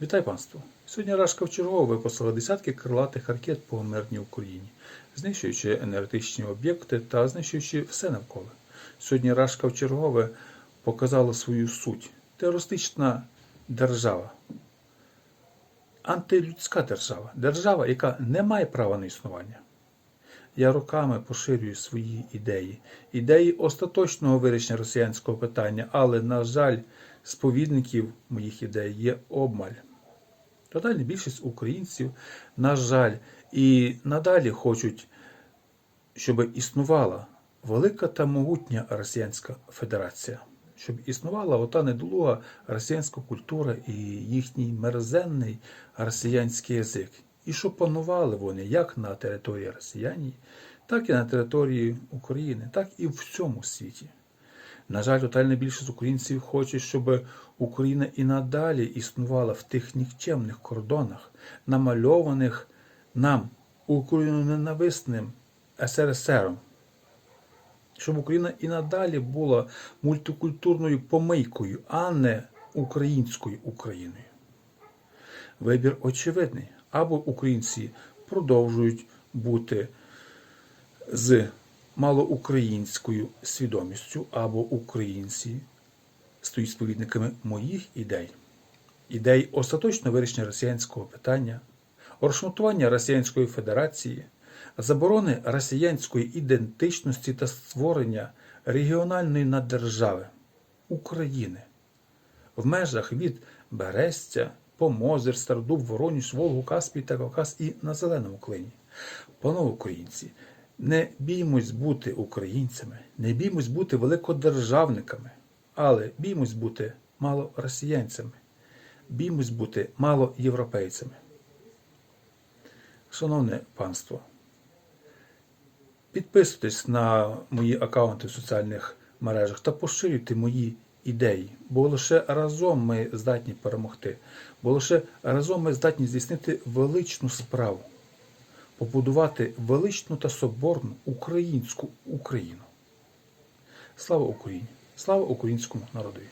Вітаю панство! Сьогодні Рашка вчергово випустила десятки крилатих ракет по мирній Україні, знищуючи енергетичні об'єкти та знищуючи все навколо. Сьогодні Рашка вчергове показала свою суть. Терористична держава, антилюдська держава, держава, яка не має права на існування. Я роками поширюю свої ідеї, ідеї остаточного вирішення росіянського питання, але, на жаль, сповідників моїх ідей є обмаль. Тотальна більшість українців, на жаль, і надалі хочуть, щоб існувала велика та могутня Росіянська Федерація, щоб існувала ота недолуга росіянська культура і їхній мерзенний росіянський язик. І щоб панували вони як на території Росіяні, так і на території України, так і в всьому світі. На жаль, тотальна більшість українців хоче, щоб Україна і надалі існувала в тих нікчемних кордонах, намальованих нам україноненависним СРСРом. Щоб Україна і надалі була мультикультурною помийкою, а не українською Україною. Вибір очевидний. Або українці продовжують бути з малоукраїнською свідомістю, або українці стають сповідниками моїх ідей, ідей остаточного вирішення росіянського питання, розшматування Росіянської Федерації, заборони росіянської ідентичності та створення регіональної наддержави України в межах від Берестя, Помозер, Стардуб, Вороніж, Волгу, Каспій та Кавказ і на Зеленому клині. Панове українці, не біймось бути українцями, не біймось бути великодержавниками, але біймось бути мало росіянцями, біймось бути мало європейцями. Шановне панство, підписуйтесь на мої аккаунти в соціальних мережах та поширюйте мої ідеї, бо лише разом ми здатні перемогти, бо лише разом ми здатні здійснити величну справу, побудувати величну та соборну українську Україну. Слава Україні! Слава українському народові!